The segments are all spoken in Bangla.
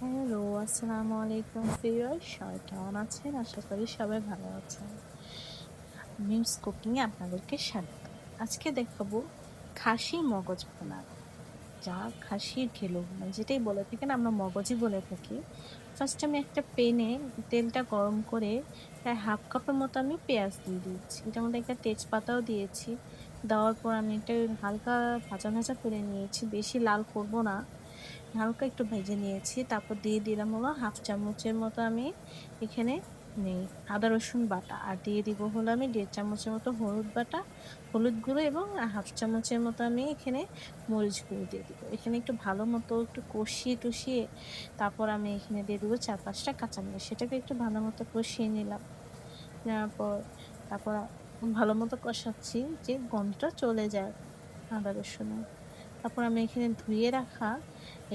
হ্যালো, আসসালামু আলাইকুম ফিয়ার সবাই কেমন আছেন? আশা করি সবাই ভালো আছেন। মিমস কুকিংয়ে আপনাদেরকে স্বাগত। আজকে দেখাবো খাসি মগজ ভোনা। যা খাসির ঘেলো মানে যেটাই বলে থাকেন আমরা মগজই বলে থাকি। ফার্স্ট আমি একটা পেনে তেলটা গরম করে প্রায় হাফ কাপের মতো আমি পেঁয়াজ দিয়ে দিয়েছি। এটার মধ্যে একটা তেজপাতাও দিয়েছি। দেওয়ার পর আমি একটা হালকা ভাজা ভাজা করে নিয়েছি। বেশি লাল করব না। হালকা একটু ভেজে নিয়েছি। তারপর দিয়ে দিলাম হলো হাফ চামচের মতো আমি এখানে নেই, আদা, রসুন বাটা। আর দিয়ে দিব হলো আমি দেড় চামচের মতো হলুদ বাটা, হলুদ গুঁড়ো এবং হাফ চামচের মতো আমি এখানে মরিচ গুঁড়ো দিয়ে দিব। এখানে একটু ভালো মতো একটু কষিয়ে টষিয়ে তারপর আমি এখানে দিয়ে দেবো চার পাঁচটা কাঁচামরিচ। সেটাকে একটু ভালো মতো কষিয়ে নিলাম। নেওয়ার পর তারপর ভালো মতো কষাচ্ছি যে গন্ধটা চলে যায় আদা, রসুনের। তারপর আমি এখানে ধুয়ে রাখা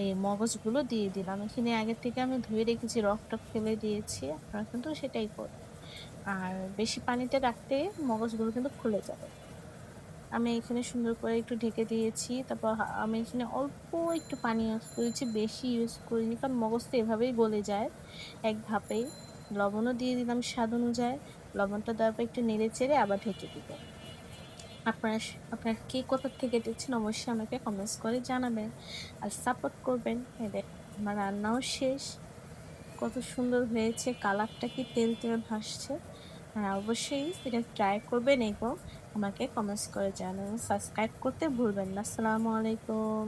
এই মগজগুলো দিয়ে দিলাম। এখানে আগের থেকে আমি ধুয়ে রেখেছি রক টক ফেলে দিয়েছি, আপনারা কিন্তু সেটাই করবেন। আর বেশি পানিতে রাখতে মগজগুলো কিন্তু খুলে যাবে। আমি এখানে সুন্দর করে একটু ঢেকে দিয়েছি, তারপর আমি এখানে অল্প একটু পানি ইউজ করেছি, বেশি ইউজ করিনি, কারণ মগজ তো এভাবেই গলে যায়। এক ধাপেই লবণও দিয়ে দিলাম স্বাদ অনুযায়ী। লবণটা দেওয়ার পর একটু নেড়ে চেড়ে আবার ঢেকে দিবেন আপনারা আপনারা কে কোথা থেকে দেখছেন, অবশ্যই আমাকে কমেন্টস করে জানাবেন আর সাপোর্ট করবেন। এদের আমার রান্নাও শেষ। কত সুন্দর হয়েছে, কালারটা কি তেল তেল ভাসছে। আর অবশ্যই সেটা ট্রাই করবেন এবং আমাকে কমেন্টস করে জানাবেন। সাবস্ক্রাইব করতে ভুলবেন না। আসসালামু আলাইকুম।